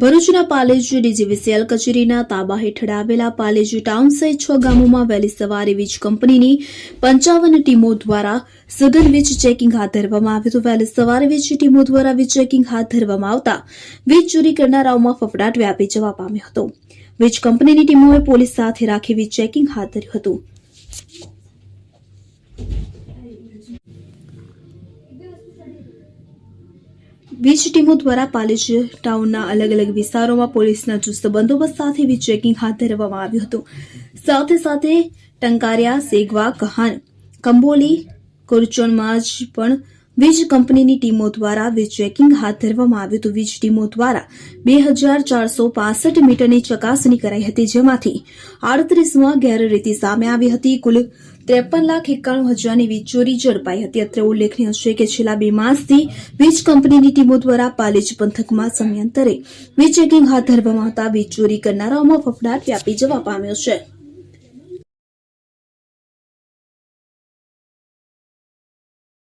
ભરૂચના પાલેજ ડીજીવીસીએલ કચેરીના તાબા હેઠળ આવેલા પાલેજ ટાઉન સહિત છ ગામોમાં વહેલી સવારે વીજ કંપનીની પંચાવન ટીમો દ્વારા સઘન વીજ ચેકિંગ હાથ ધરવામાં આવ્યું હતું. વહેલી સવારે વીજ ટીમો દ્વારા વીજ ચેકિંગ હાથ ધરવામાં આવતા વીજ ચોરી કરનારાઓમાં ફફડાટ વ્યાપી જવા પામ્યો હતો. વીજ કંપનીની ટીમોએ પોલીસ સાથે રાખી વીજ ચેકિંગ હાથ ધર્યું હતું. વીજ ટીમો દ્વારા પાલેજ ટાઉનના અલગ અલગ વિસ્તારોમાં પોલીસના ચુસ્ત બંદોબસ્ત સાથે વીજ ચેકિંગ હાથ ધરવામાં આવ્યું હતું. સાથે સાથે ટંકારિયા, સેગવા, કહાન, કંબોલી કુરચોનમાં જ પણ વીજ કંપનીની ટીમો દ્વારા વીજ ચેકિંગ હાથ ધરવામાં આવ્યું હતું. વીજ ટીમો દ્વારા બે હજાર ચારસો પાસઠ મીટરની ચકાસણી કરાઈ હતી, જેમાંથી આડત્રીસમાં ગેરરીતિ સામે આવી હતી. કુલ ત્રેપન લાખ એકાણું હજારની વીજ ચોરી ઝડપાઈ હતી. અત્રે ઉલ્લેખનીય છે કે છેલ્લા બે માસથી વીજ કંપનીની ટીમો દ્વારા પાલેજ પંથકમાં સમયાંતરે વીજ ચેકિંગ હાથ ધરવામાં આવતા વીજ ચોરી કરનારાઓમાં ફફડાટ વ્યાપી જવા પામ્યો છે.